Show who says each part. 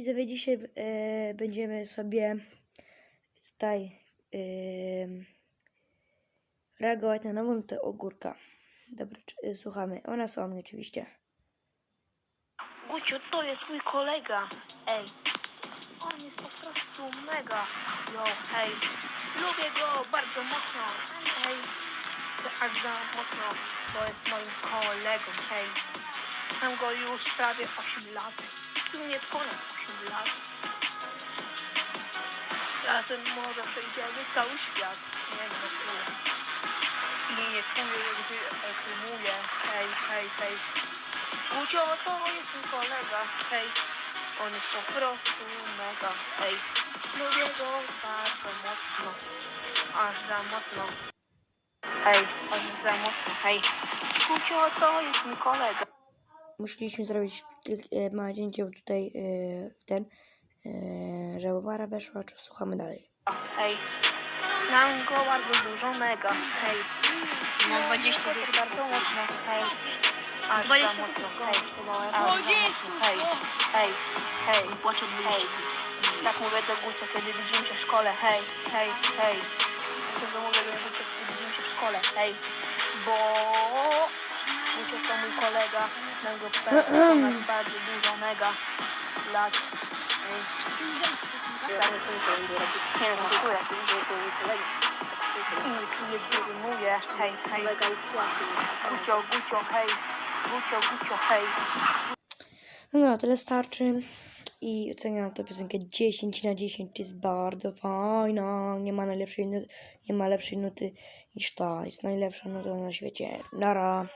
Speaker 1: widzowie, dzisiaj e, będziemy sobie tutaj e, reagować na nową tę ogórka. Dobra, e, słuchamy. Ona są mnie oczywiście.
Speaker 2: Gucio, to jest mój kolega. Ej, on jest po prostu mega. Jo, hej, lubię go bardzo mocno. Hej, aż za mocno, bo jest moim kolegą. Hej, mam go już prawie 8 lat. W sumie ponad 8 lat. Razem może przejdziemy cały świat. Nie wiem, tyle. I nie czuję, gdy mówię. Hej, hej, hej. Gucio, to jest mój kolega. Hej, on jest po prostu mega. Hej, lubię go bardzo mocno. Aż za mocno. Hej, aż za mocno. Hej, Gucio, to jest mój kolega.
Speaker 1: Musieliśmy zrobić e, małe cięcie tutaj e, ten, e, żeby para weszła. Czy słuchamy dalej?
Speaker 2: Hej, mam go bardzo dużo, mega. Hej, mam 20 zł bardzo mocno. Hej, aż
Speaker 3: 20
Speaker 2: za mocno. Hej,
Speaker 3: kosztowało.
Speaker 2: aż za mocno. Hej, hej, hej.
Speaker 3: Płaczę
Speaker 2: Hej, tak mówię do Gucia, kiedy widzimy się w szkole. Hej, hej, hej. Tak to mówię do Gucia, kiedy widzimy się w szkole. Hej, bo Gucio to mój kolega. Mam go ponad bardzo dużo, mega lat. Tak, Nie no, dziękuję. I czuję, gdy mówię. Hej, hej. Gucio, Gucio, hej. Gucio, Gucio, hej.
Speaker 1: No, tyle starczy. I oceniam tę piosenkę 10 na 10. Jest bardzo fajna. Nie ma najlepszej nuty, nie ma lepszej nuty niż ta. Jest najlepsza nuta na świecie. Nara.